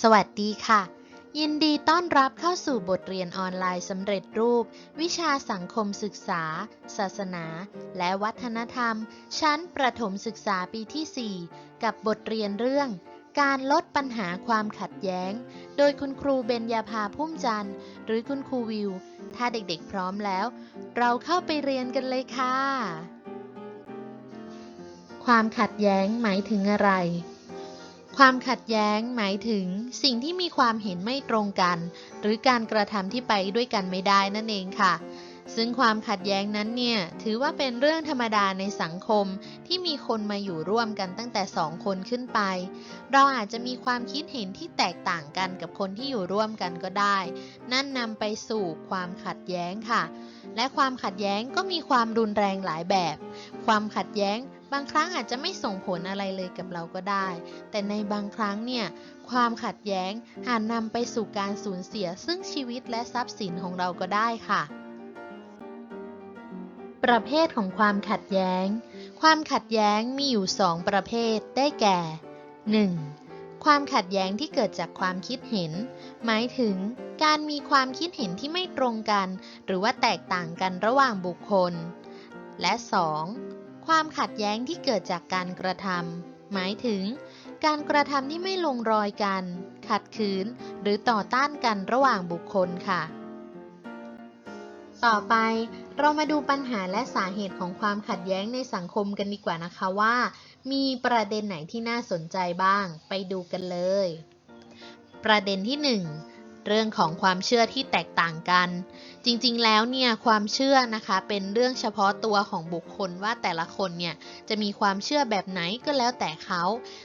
สวัสดีค่ะ ยินดีต้อนรับเข้าสู่บทเรียนออนไลน์สำเร็จรูป วิชาสังคมศึกษา ศาสนา และวัฒนธรรม ชั้นประถมศึกษาปีที่ 4 กับบทเรียนเรื่อง การลดปัญหาความขัดแย้ง โดยคุณครูเบญญาภาพุ่มจันทร์ หรือคุณครูวิว ถ้าเด็กๆพร้อมแล้ว เราเข้าไปเรียนกันเลยค่ะ ความขัดแย้งหมายถึงอะไร ความขัดแย้งหมายถึงสิ่งที่มีความเห็นไม่ตรงกัน หรือการกระทำที่ไปด้วยกันไม่ได้นั่นเองค่ะ ซึ่งความขัดแย้งนั้นเนี่ยถือว่าเป็นเรื่องธรรมดาในสังคมที่มีคนมาอยู่ร่วมกันตั้งแต่สองคนขึ้นไป เราอาจจะมีความคิดเห็นที่แตกต่างกันกับคนที่อยู่ร่วมกันก็ได้ นั่นนำไปสู่ความขัดแย้งค่ะ และความขัดแย้งก็มีความรุนแรงหลายแบบ ความขัดแย้ง บางครั้งอาจจะไม่ส่งผลอะไรเลยกับเราก็ได้ แต่ในบางครั้งเนี่ยความขัดแย้งอาจนำไปสู่การสูญเสียซึ่งชีวิตและทรัพย์สินของเราก็ได้ค่ะ ประเภทของความขัดแย้ง ความขัดแย้งมีอยู่2ประเภทได้แก่ 1. ความขัดแย้งที่เกิดจากความคิดเห็น หมายถึงการมีความคิดเห็นที่ไม่ตรงกัน หรือว่าแตกต่างกันระหว่างบุคคล และ 2. ความขัดแย้งที่เกิดจากการกระทำหมายถึง การกระทำที่ไม่ลงรอยกัน ขัดขืน หรือต่อต้านกันระหว่างบุคคลค่ะ ต่อไปเรามาดูปัญหาและสาเหตุของความขัดแย้งในสังคมกันดีกว่านะคะว่า มีประเด็นไหนที่น่าสนใจบ้าง ไปดูกันเลย ประเด็นที่ 1 เรื่องของความเชื่อที่แตกต่างกัน จริงๆ แล้วเนี่ยความเชื่อนะคะเป็นเรื่องเฉพาะตัวของบุคคลว่าแต่ละคนเนี่ยจะมีความเชื่อแบบไหนก็แล้วแต่เขา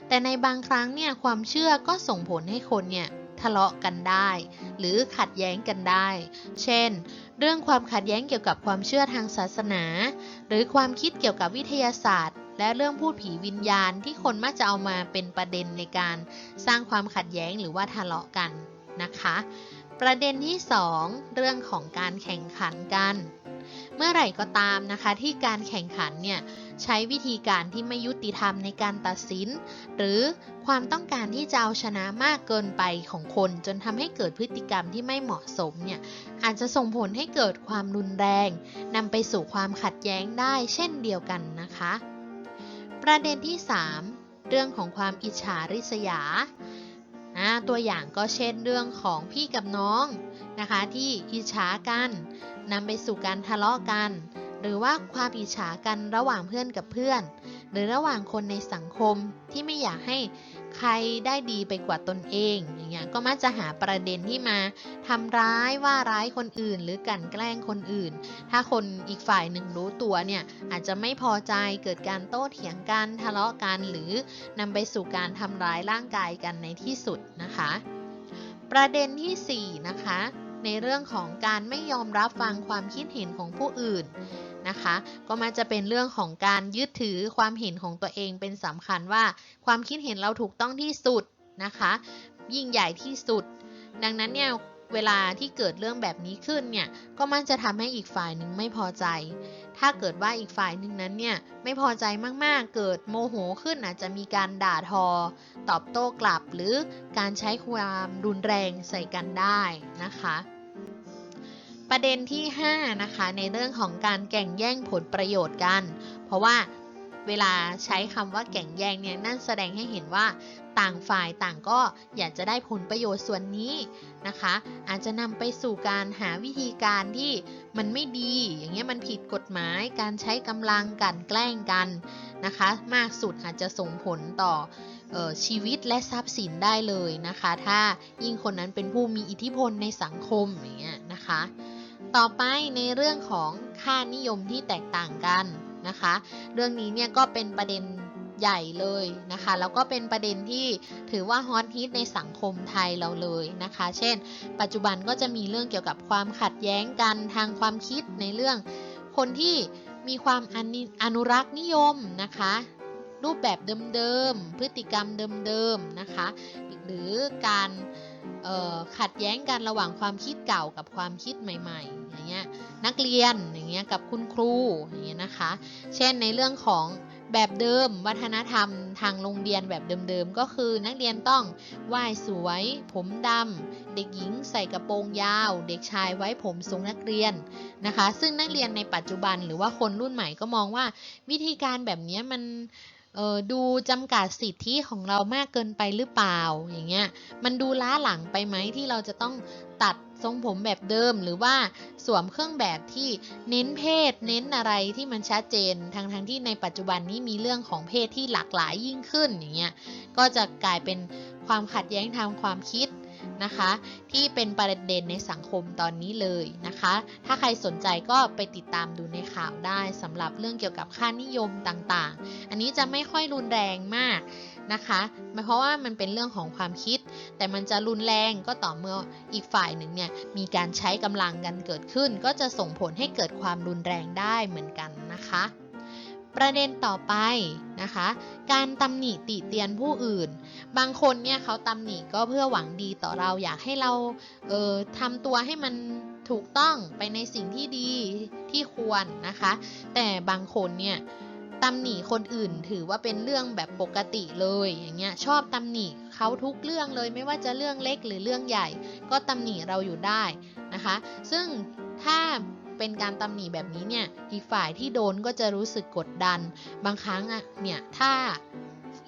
แต่ในบางครั้งเนี่ยความเชื่อก็ส่งผลให้คนเนี่ยทะเลาะกันได้ หรือขัดแย้งกันได้ เช่น เรื่องความขัดแย้งเกี่ยวกับความเชื่อทางศาสนา หรือความคิดเกี่ยวกับวิทยาศาสตร์ และเรื่องพูดผีวิญญาณที่คนมักจะเอามาเป็นประเด็นในการสร้างความขัดแย้งหรือว่าทะเลาะกัน นะคะ ประเด็นที่ 2 เรื่องของการแข่งขันกัน เมื่อไหร่ก็ตามนะคะที่การแข่งขันเนี่ยใช้วิธีการที่ไม่ยุติธรรมในการตัดสิน หรือความต้องการที่จะเอาชนะมากเกินไปของคน จนทำให้เกิดพฤติกรรมที่ไม่เหมาะสมเนี่ยอาจจะส่งผลให้เกิดความรุนแรงนำไปสู่ความขัดแย้งได้เช่นเดียวกันนะคะ ประเด็นที่ 3 เรื่องของความอิจฉาริษยาอ่า ตัวอย่างก็เช่นเรื่องของพี่กับน้องนะคะที่อิจฉากันนำไปสู่การทะเลาะกัน หรือว่าความอิจฉากันระหว่างเพื่อนกับเพื่อน หรือระหว่างคนในสังคมที่ไม่อยากให้ ใครได้ดีไปกว่าตนเอง อย่างเงี้ยก็มักจะหาประเด็นที่มาทำร้ายว่าร้ายคนอื่น หรือกันแกล้งคนอื่น ถ้าคนอีกฝ่ายหนึ่งรู้ตัวเนี่ยอาจจะไม่พอใจเกิดการโต้เถียงกันทะเลาะกันหรือนำไปสู่การทำร้ายร่างกายกันในที่สุดนะคะ ประเด็นที่ 4 นะคะในเรื่องของการไม่ยอมรับฟังความคิดเห็นของผู้อื่น นะคะ ก็มาจะเป็นเรื่องของการยึดถือความเห็นของตัวเองเป็นสำคัญว่า ความคิดเห็นเราถูกต้องที่สุดนะคะ ยิ่งใหญ่ที่สุด ดังนั้นเนี่ยเวลาที่เกิดเรื่องแบบนี้ขึ้นเนี่ยก็มันจะทำให้อีกฝ่ายหนึ่งไม่พอใจ ถ้าเกิดว่าอีกฝ่ายหนึ่งนั้นเนี่ยไม่พอใจมากๆ เกิดโมโหขึ้นอาจจะมีการด่าทอ ตอบโต้กลับ หรือการใช้ความรุนแรงใส่กันได้นะคะ ประเด็นที่ 5 นะคะ ในเรื่องของการแก่งแย่งผลประโยชน์กัน เพราะว่าเวลาใช้คำว่าแก่งแย่งเนี่ยนั่นแสดงให้เห็นว่าต่างฝ่ายต่างก็อยากจะได้ผลประโยชน์ส่วนนี้นะคะ อาจจะนำไปสู่การหาวิธีการที่มันไม่ดี อย่างเงี้ยมันผิดกฎหมายการใช้กำลังกันแกล้งกันนะคะ มากสุดอาจจะส่งผลต่อออชีวิตและทรัพย์สินได้เลยนะคะ ถ้ายิ่งคนนั้นเป็นผู้มีอิทธิพลในสังคมอย่างเงี้ยนะคะ ต่อไปในเรื่องของค่านิยมที่แตกต่างกันนะคะ เรื่องนี้เนี่ยก็เป็นประเด็นใหญ่เลยนะคะ แล้วก็เป็นประเด็นที่ถือว่าฮอตฮิตในสังคมไทยเราเลยนะคะ เช่น ปัจจุบันก็จะมีเรื่องเกี่ยวกับความขัดแย้งกันทางความคิดในเรื่องคนที่มีความอนุรักษ์นิยมนะคะ รูปแบบเดิมๆ พฤติกรรมเดิมๆนะคะ หรือการ ขัดแย้งกันระหว่างความคิดเก่ากับความคิดใหม่ๆอย่างเงี้ยนักเรียนอย่างเงี้ยกับคุณครูอย่างเงี้ยนะคะ เช่นในเรื่องของแบบเดิมวัฒนธรรมทางโรงเรียนแบบเดิมๆ ก็คือนักเรียนต้องไหว้สวย ผมดำเด็กหญิงใส่กระโปรงยาว เด็กชายไว้ผมทรงนักเรียนนะคะ ซึ่งนักเรียนในปัจจุบันหรือว่าคนรุ่นใหม่ก็มองว่าวิธีการแบบนี้มัน ออดูจำกัดสิทธิของเรามากเกินไปหรือเปล่าอย่างเงี้ยมันดูล้าหลังไปไหมที่เราจะต้องตัดทรงผมแบบเดิมหรือว่าสวมเครื่องแบบที่เน้นเพศ เน้นอะไรที่มันชัดเจนทั้งทั้งที่ในปัจจุบันนี้มีเรื่องของเพศที่หลากหลายยิ่งขึ้นอย่างเงี้ยก็จะกลายเป็นความขัดแย้งทางความคิด นะคะ ที่เป็นประเด็นในสังคมตอนนี้เลยนะคะ ถ้าใครสนใจก็ไปติดตามดูในข่าวได้สำหรับเรื่องเกี่ยวกับค่านิยมต่างๆ อันนี้จะไม่ค่อยรุนแรงมากนะคะเพราะว่ามันเป็นเรื่องของความคิด แต่มันจะรุนแรงก็ต่อเมื่ออีกฝ่ายหนึ่งเนี่ยมีการใช้กำลังกันเกิดขึ้น ก็จะส่งผลให้เกิดความรุนแรงได้เหมือนกันนะคะ ประเด็นต่อไปนะคะ การตำหนิติเตียนผู้อื่น บางคนเนี่ยเขาตำหนิก็เพื่อหวังดีต่อเราอยากให้เราเออทำตัวให้มันถูกต้องไปในสิ่งที่ดีที่ควรนะคะ แต่บางคนเนี่ยตำหนิคนอื่นถือว่าเป็นเรื่องแบบปกติเลยอย่างเงี้ยชอบตำหนิเขาทุกเรื่องเลยไม่ว่าจะเรื่องเล็กหรือเรื่องใหญ่ ก็ตำหนิเราอยู่ได้นะคะ ซึ่งถ้า เป็นการตำหนิแบบนี้เนี่ยอีกฝ่ายที่โดนก็จะรู้สึกกดดัน บางครั้งอะเนี่ยถ้า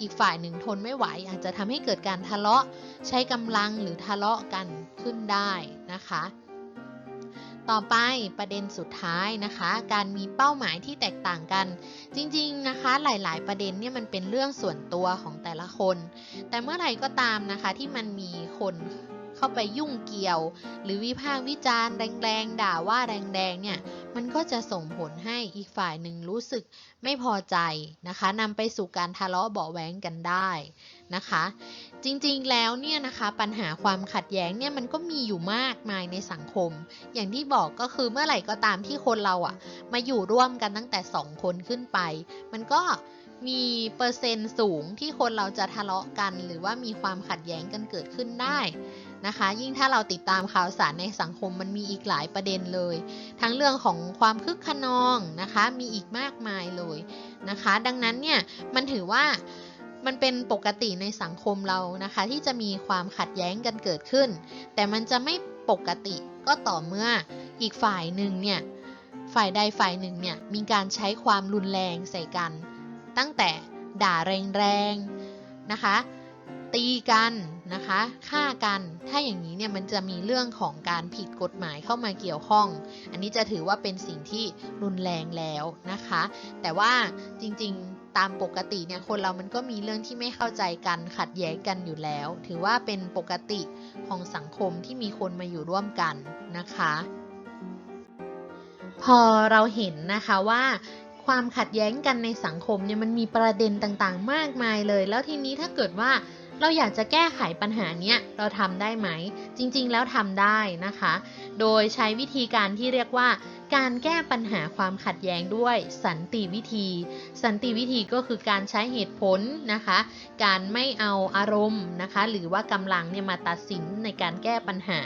อีกฝ่ายหนึ่งทนไม่ไหว อาจจะทำให้เกิดการทะเลาะใช้กำลังหรือทะเลาะกันขึ้นได้นะคะ ต่อไปประเด็นสุดท้ายนะคะ การมีเป้าหมายที่แตกต่างกัน จริงๆนะคะหลายๆ ประเด็นเนี่ยมันเป็นเรื่องส่วนตัวของแต่ละคน แต่เมื่อไหร่ก็ตามนะคะที่มันมีคน เข้าไปยุ่งเกี่ยว หรือวิพากษ์วิจารณ์แรงๆด่าว่าแรงๆเนี่ยมันก็จะส่งผลให้อีกฝ่ายหนึ่งรู้สึกไม่พอใจนะคะนำไปสู่การทะเลาะเบาะแว้งกันได้นะคะ จริงๆแล้วเนี่ยนะคะปัญหาความขัดแย้งเนี่ยมันก็มีอยู่มากมายในสังคม อย่างที่บอกก็คือเมื่อไหร่ก็ตามที่คนเราอะมาอยู่ร่วมกันตั้งแต่ 2 คนขึ้นไป มันก็มีเปอร์เซ็นต์สูงที่คนเราจะทะเลาะกัน หรือว่ามีความขัดแย้งกันเกิดขึ้นได้ นะคะ ยิ่งถ้าเราติดตามข่าวสารในสังคมมันมีอีกหลายประเด็นเลย ทั้งเรื่องของความคึกขนองนะคะ มีอีกมากมายเลยนะคะ ดังนั้นเนี่ยมันถือว่ามันเป็นปกติในสังคมเรานะคะ ที่จะมีความขัดแย้งกันเกิดขึ้น แต่มันจะไม่ปกติก็ต่อเมื่ออีกฝ่ายหนึ่งเนี่ยฝ่ายใดฝ่ายหนึ่งเนี่ยมีการใช้ความรุนแรงใส่กัน ตั้งแต่ด่าแรงๆนะคะ ตีกันนะคะฆ่ากัน ถ้าอย่างนี้เนี่ยมันจะมีเรื่องของการผิดกฎหมายเข้ามาเกี่ยวข้อง อันนี้จะถือว่าเป็นสิ่งที่รุนแรงแล้วนะคะ แต่ว่าจริงๆตามปกติเนี่ยคนเรามันก็มีเรื่องที่ไม่เข้าใจกันขัดแย้งกันอยู่แล้ว ถือว่าเป็นปกติของสังคมที่มีคนมาอยู่ร่วมกันนะคะ พอเราเห็นนะคะว่าความขัดแย้งกันในสังคมเนี่ยมันมีประเด็นต่างๆ มากมายเลย แล้วทีนี้ถ้าเกิดว่า เราอยากจะแก้ไขปัญหาเนี้ยเราทำได้ไหม จริงๆแล้วทำได้นะคะ โดยใช้วิธีการที่เรียกว่า การแก้ปัญหาความขัดแย้งด้วยสันติวิธี สันติวิธีก็คือการใช้เหตุผลนะคะ การไม่เอาอารมณ์นะคะ หรือว่ากำลังเนี่ยมาตัดสินในการแก้ปัญหา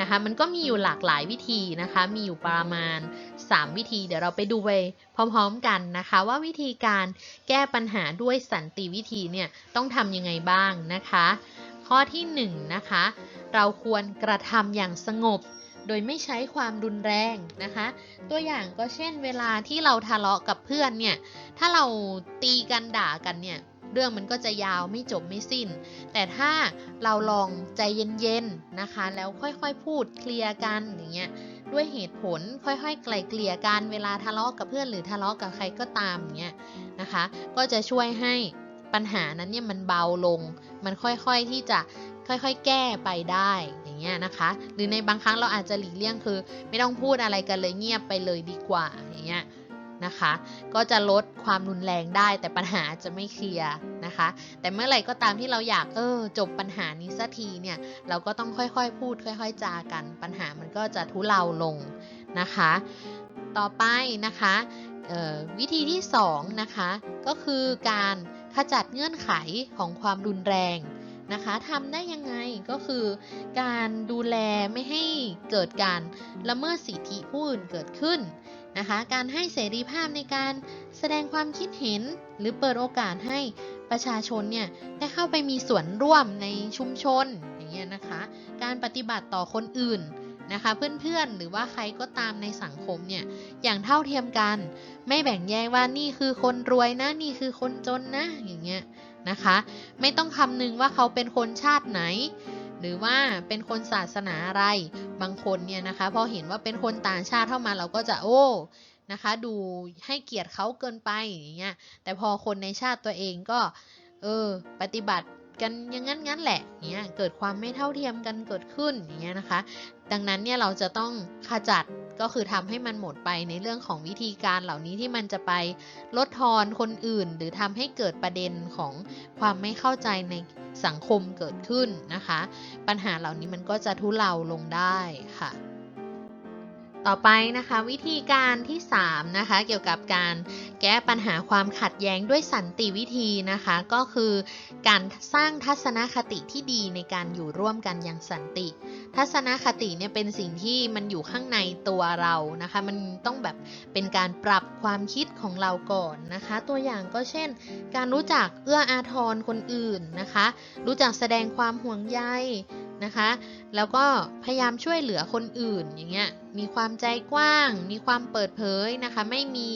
นะคะ มันก็มีอยู่หลากหลายวิธีนะคะ มีอยู่ประมาณ 3 วิธี เดี๋ยวเราไปดูไปพร้อมๆกันนะคะ ว่าวิธีการแก้ปัญหาด้วยสันติวิธีเนี่ยต้องทำยังไงบ้างนะคะ ข้อที่1นนะคะเราควรกระทำอย่างสงบ โดยไม่ใช้ความรุนแรงนะคะ ตัวอย่างก็เช่นเวลาที่เราทะเลาะกับเพื่อนเนี่ย ถ้าเราตีกันด่ากันเนี่ย เรื่องมันก็จะยาวไม่จบไม่สิ้น แต่ถ้าเราลองใจเย็นๆนะคะ แล้วค่อยๆพูดเคลียร์กันอย่างเงี้ยด้วยเหตุผลค่อยๆ ไกล่เกลี่ยกันเวลาทะเลาะกับเพื่อนหรือทะเลาะกับใครก็ตามเงี้ยนะคะ ก็จะช่วยให้ ปัญหานั้นเนี่ยมันเบาลง มันค่อยๆที่จะค่อยๆ แก้ไปได้อย่างเงี้ยนะคะ หรือในบางครั้งเราอาจจะหลีกเลี่ยงคือ ไม่ต้องพูดอะไรกันเลยเงียบไปเลยดีกว่าอย่างเงี้ยนะคะ ก็จะลดความรุนแรงได้แต่ปัญหาจะไม่เคลียร์นะคะ แต่เมื่อไหร่ก็ตามที่เราอยากเออจบปัญหานี้สักทีเนี่ยเราก็ต้องค่อยๆ พูด ค่อย ๆ จากัน ปัญหามันก็จะทุเลาลงนะคะ ต่อไปนะคะวิธีที่2นะคะก็คือการ ขจัดเงื่อนไขของความรุนแรงนะคะทำได้ยังไงก็คือการดูแลไม่ให้เกิดการละเมิดสิทธิผู้อื่นเกิดขึ้นนะคะการให้เสรีภาพในการแสดงความคิดเห็นหรือเปิดโอกาสให้ประชาชนเนี่ยได้เข้าไปมีส่วนร่วมในชุมชนอย่างเงี้ยนะคะ การปฏิบัติต่อคนอื่น นะคะ เพื่อนๆ หรือว่าใครก็ตามในสังคมเนี่ยอย่างเท่าเทียมกัน ไม่แบ่งแยกว่านี่คือคนรวยนะนี่คือคนจนนะอย่างเงี้ยนะคะ ไม่ต้องคำนึงว่าเขาเป็นคนชาติไหน หรือว่าเป็นคนศาสนาอะไรบางคนเนี่ยนะคะพอเห็นว่าเป็นคนต่างชาติเข้ามาเราก็จะโอ้นะคะ ดูให้เกียรติเขาเกินไปอย่างเงี้ยแต่พอคนในชาติตัวเองก็เออปฏิบัติ กันอย่างนั้นงั้นแหละเงี้ยเกิดความไม่เท่าเทียมกันเกิดขึ้นอย่างเงี้ยนะคะ ดังนั้นเนี่ยเราจะต้องขจัดก็คือทำให้มันหมดไปในเรื่องของวิธีการเหล่านี้ที่มันจะไปลดทอนคนอื่น หรือทำให้เกิดประเด็นของความไม่เข้าใจในสังคมเกิดขึ้นนะคะ ปัญหาเหล่านี้มันก็จะทุเลาลงได้ค่ะ ต่อไปนะคะวิธีการที่3นะคะเกี่ยวกับการแก้ปัญหาความขัดแย้งด้วยสันติวิธีนะคะก็คือการสร้างทัศนคติที่ดีในการอยู่ร่วมกันอย่างสันติ ทัศนคติเนี่ยเป็นสิ่งที่มันอยู่ข้างในตัวเรานะคะมันต้องแบบเป็นการปรับความคิดของเราก่อนนะคะ ตัวอย่างก็เช่น การรู้จักเอื้ออาทรคนอื่นนะคะ รู้จักแสดงความห่วงใยนะคะ แล้วก็พยายามช่วยเหลือคนอื่นอย่างเงี้ย มีความใจกว้าง มีความเปิดเผยนะคะ ไม่มี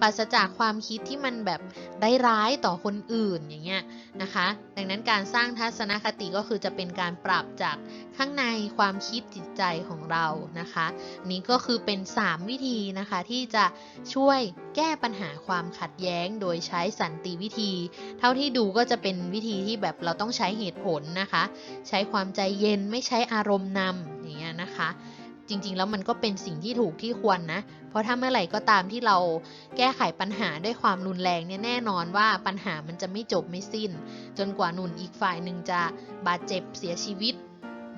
ปราศจากความคิดที่มันแบบได้ร้ายต่อคนอื่นอย่างเงี้ยนะคะ ดังนั้นการสร้างทัศนคติก็คือจะเป็นการปรับจากข้างในความคิดจิตใจของเรานะคะ นี้ก็คือเป็น 3 วิธีนะคะที่จะช่วยแก้ปัญหาความขัดแย้งโดยใช้สันติวิธี เท่าที่ดูก็จะเป็นวิธีที่แบบเราต้องใช้เหตุผลนะคะ ใช้ความใจเย็นไม่ใช้อารมณ์นำอย่างเงี้ยนะคะ จริงๆ แล้วมันก็เป็นสิ่งที่ถูกที่ควรนะ เพราะถ้าเมื่อไหร่ก็ตามที่เราแก้ไขปัญหาด้วยความรุนแรงเนี่ยแน่นอนว่าปัญหามันจะไม่จบไม่สิ้น จนกว่าหนุนอีกฝ่ายหนึ่งจะบาดเจ็บเสียชีวิต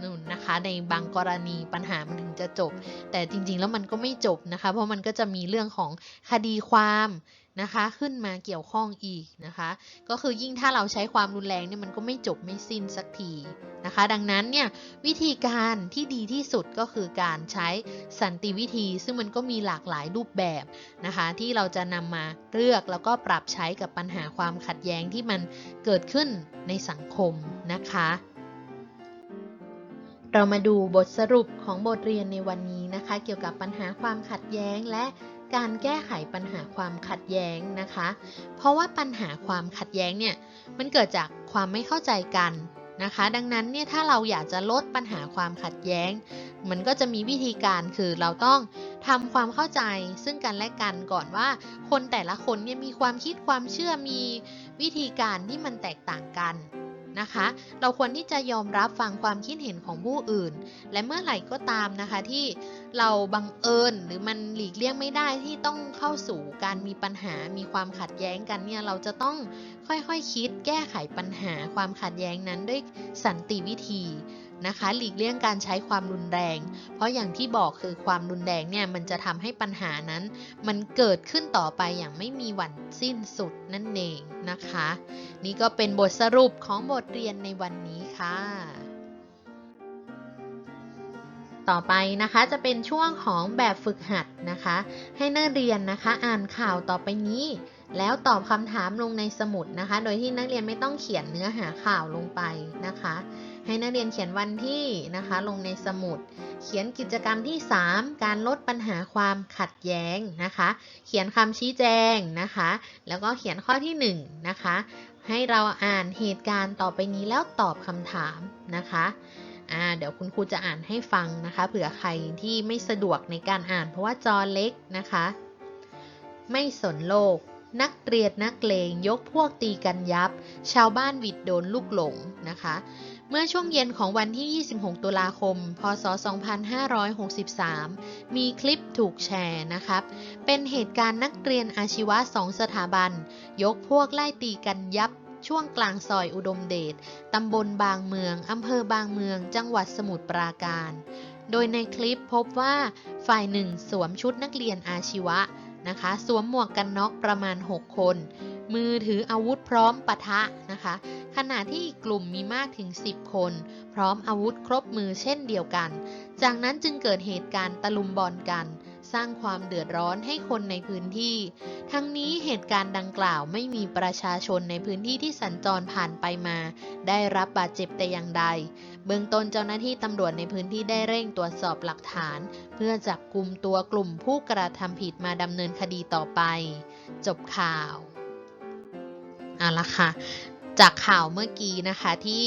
นู่นนะคะ ในบางกรณีปัญหามันถึงจะจบ แต่จริงๆแล้วมันก็ไม่จบนะคะ เพราะมันก็จะมีเรื่องของคดีความนะคะขึ้นมาเกี่ยวข้องอีกนะคะ ก็คือยิ่งถ้าเราใช้ความรุนแรงเนี่ยมันก็ไม่จบไม่สิ้นสักทีนะคะ ดังนั้นเนี่ยวิธีการที่ดีที่สุดก็คือการใช้สันติวิธี ซึ่งมันก็มีหลากหลายรูปแบบนะคะ ที่เราจะนำมาเลือกแล้วก็ปรับใช้กับปัญหาความขัดแย้งที่มันเกิดขึ้นในสังคมนะคะ เรามาดูบทสรุปของบทเรียนในวันนี้นะคะ เกี่ยวกับปัญหาความขัดแย้งและการแก้ไขปัญหาความขัดแย้งนะคะ เพราะว่าปัญหาความขัดแย้งเนี่ยมันเกิดจากความไม่เข้าใจกันนะคะ ดังนั้นเนี่ยถ้าเราอยากจะลดปัญหาความขัดแย้ง มันก็จะมีวิธีการคือเราต้องทำความเข้าใจซึ่งกันและกันก่อนว่าคนแต่ละคนเนี่ยมีความคิดความเชื่อมีวิธีการที่มันแตกต่างกัน นะคะ เราควรที่จะยอมรับฟังความคิดเห็นของผู้อื่น และเมื่อไหร่ก็ตามนะคะที่เราบังเอิญหรือมันหลีกเลี่ยงไม่ได้ที่ต้องเข้าสู่การมีปัญหา มีความขัดแย้งกันเนี่ยเราจะต้องค่อยๆคคิดแก้ไขปัญหาความขัดแย้งนั้นด้วยสันติวิธี นะคะ หลีกเลี่ยงการใช้ความรุนแรง เพราะอย่างที่บอกคือความรุนแรงเนี่ยมันจะทำให้ปัญหานั้น มันเกิดขึ้นต่อไปอย่างไม่มีวันสิ้นสุดนั่นเองนะคะ นี่ก็เป็นบทสรุปของบทเรียนในวันนี้ค่ะต่อไปนะคะจะเป็นช่วงของแบบฝึกหัดนะคะ ให้นักเรียนนะคะอ่านข่าวต่อไปนี้ แล้วตอบคำถามลงในสมุดนะคะ โดยที่นักเรียนไม่ต้องเขียนเนื้อหาข่าวลงไปนะคะ ให้นักเรียนเขียนวันที่นะคะ ลงในสมุด เขียนกิจกรรมที่ 3 การลดปัญหาความขัดแย้งนะคะ เขียนคำชี้แจงนะคะ แล้วก็เขียนข้อที่ 1 นะคะ ให้เราอ่านเหตุการณ์ต่อไปนี้แล้วตอบคำถามนะคะอ่าเดี๋ยวคุณครูจะอ่านให้ฟังนะคะ เผื่อใครที่ไม่สะดวกในการอ่านเพราะว่าจอเล็กนะคะ ไม่สนโลก นักเรียนนักเลงยกพวกตีกันยับ ชาวบ้านวิดโดนลูกหลงนะคะ เมื่อช่วงเย็นของวันที่ 26 ตุลาคม พศ 2563 มีคลิปถูกแชร์นะครับ เป็นเหตุการณ์นักเรียนอาชีวะสองสถาบัน ยกพวกไล่ตีกันยับช่วงกลางซอยอุดมเดช ตำบลบางเมือง อำเภอบางเมือง จังหวัดสมุทรปราการ โดยในคลิปพบว่าฝ่ายหนึ่งสวมชุดนักเรียนอาชีวะ นะคะ สวมหมวกกันน็อกประมาณ 6 คน มือถืออาวุธพร้อมปะทะนะคะ ขณะที่อีกกลุ่มมีมากถึง 10 คน พร้อมอาวุธครบมือเช่นเดียวกัน จากนั้นจึงเกิดเหตุการณ์ตะลุมบอลกัน สร้างความเดือดร้อนให้คนในพื้นที่ ทั้งนี้เหตุการณ์ดังกล่าวไม่มีประชาชนในพื้นที่ที่สัญจรผ่านไปมา ได้รับบาดเจ็บแต่อย่างใด เบื้องต้นเจ้าหน้าที่ตำรวจในพื้นที่ได้เร่งตรวจสอบหลักฐาน เพื่อจับกลุ่มตัวกลุ่มผู้กระทำผิดมาดำเนินคดีต่อไป จบข่าวเอาละค่ะ จากข่าวเมื่อกี้นะคะที่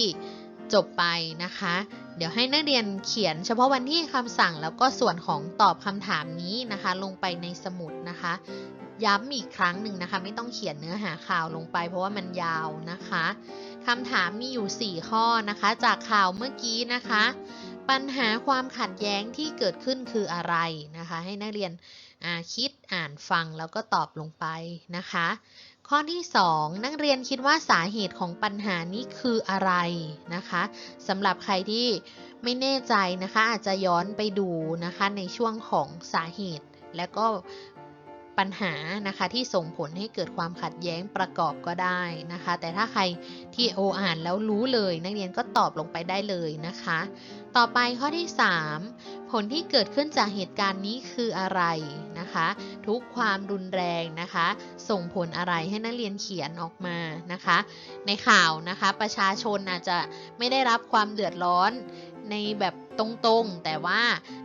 จบไปนะคะ เดี๋ยวให้นักเรียนเขียนเฉพาะวันที่คำสั่งแล้วก็ส่วนของตอบคำถามนี้นะคะ ลงไปในสมุดนะคะ ย้ำอีกครั้งหนึ่งนะคะ ไม่ต้องเขียนเนื้อหาข่าวลงไป เพราะว่ามันยาวนะคะคำถามมีอยู่ 4 ข้อนะคะ จากข่าวเมื่อกี้นะคะ ปัญหาความขัดแย้งที่เกิดขึ้นคืออะไรนะคะ ให้นักเรียนคิดอ่านฟังแล้วก็ตอบลงไปนะคะ ข้อที่ 2 นักเรียนคิดว่าสาเหตุของปัญหานี้คืออะไรนะคะสำหรับใครที่ไม่แน่ใจนะคะอาจจะย้อนไปดูนะคะในช่วงของสาเหตุ และก็ ปัญหานะคะที่ส่งผลให้เกิดความขัดแย้งประกอบก็ได้นะคะ แต่ถ้าใครที่โออ่านแล้วรู้เลย นักเรียนก็ตอบลงไปได้เลยนะคะ ต่อไปข้อที่ 3 ผลที่เกิดขึ้นจากเหตุการณ์นี้คืออะไรนะคะ ทุกความรุนแรงนะคะ ส่งผลอะไรให้นักเรียนเขียนออกมานะคะ ในข่าวนะคะประชาชนอาจจะไม่ได้รับความเดือดร้อนในแบบตรงๆ แต่ว่า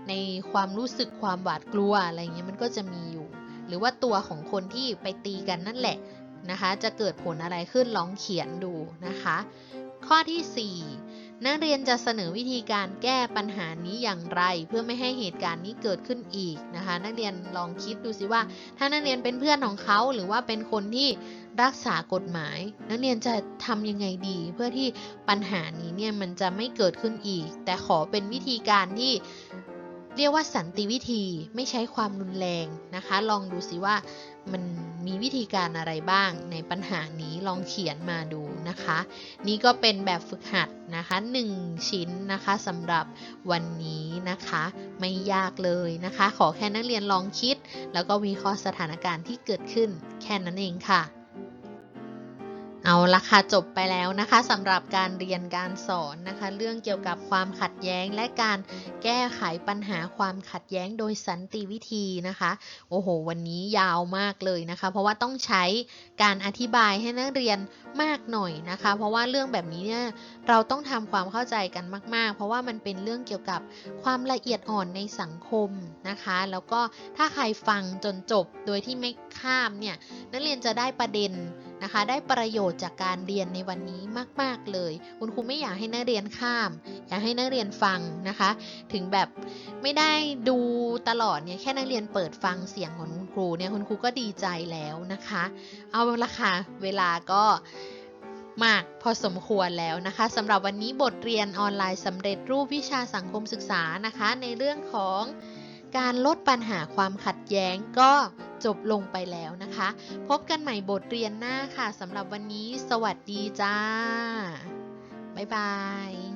ในความรู้สึกความหวาดกลัวอะไรเงี้ยมันก็จะมีอยู่ หรือว่าตัวของคนที่ไปตีกันนั่นแหละนะคะ จะเกิดผลอะไรขึ้นลองเขียนดูนะคะ ข้อที่ 4 นักเรียนจะเสนอวิธีการแก้ปัญหานี้อย่างไร เพื่อไม่ให้เหตุการณ์นี้เกิดขึ้นอีกนะคะ นักเรียนลองคิดดูสิว่า ถ้านักเรียนเป็นเพื่อนของเขาหรือว่าเป็นคนที่รักษากฎหมาย นักเรียนจะทำยังไงดี เพื่อที่ปัญหานี้เนี่ยมันจะไม่เกิดขึ้นอีก แต่ขอเป็นวิธีการที่ เรียกว่าสันติวิธีไม่ใช้ความรุนแรงนะคะ ลองดูสิว่ามันมีวิธีการอะไรบ้างในปัญหานี้ลองเขียนมาดูนะคะ นี่ก็เป็นแบบฝึกหัดนะคะ 1 ชิ้นนะคะสำหรับวันนี้นะคะ ไม่ยากเลยนะคะ ขอแค่นักเรียนลองคิด แล้วก็วิเคราะห์สถานการณ์ที่เกิดขึ้นแค่นั้นเองค่ะ เอาละค่ะจบไปแล้วนะคะสำหรับการเรียนการสอนนะคะ เรื่องเกี่ยวกับความขัดแย้งและการแก้ไขปัญหาความขัดแย้งโดยสันติวิธีนะคะ โอ้โห วันนี้ยาวมากเลยนะคะ เพราะว่าต้องใช้การอธิบายให้นักเรียนมากหน่อยนะคะ เพราะว่าเรื่องแบบนี้เนี่ยเราต้องทำความเข้าใจกันมาก ๆ เพราะว่ามันเป็นเรื่องเกี่ยวกับความละเอียดอ่อนในสังคมนะคะ แล้วก็ถ้าใครฟังจนจบโดยที่ไม่ข้ามเนี่ยนักเรียนจะได้ประเด็น นะคะ ได้ประโยชน์จากการเรียนในวันนี้มาก ๆ เลย คุณครูไม่อยากให้นักเรียนข้าม อยากให้นักเรียนฟังนะคะ ถึงแบบไม่ได้ดูตลอดเนี่ยแค่นักเรียนเปิดฟังเสียงของคุณครูเนี่ยคุณครูก็ดีใจแล้วนะคะ เอาละค่ะเวลาก็มากพอสมควรแล้วนะคะสำหรับวันนี้บทเรียนออนไลน์สำเร็จรูปวิชาสังคมศึกษานะคะ ในเรื่องของการลดปัญหาความขัดแย้งก็ จบลงไปแล้วนะคะ พบกันใหม่บทเรียนหน้าค่ะสำหรับวันนี้ สวัสดีจ้า บ๊ายบาย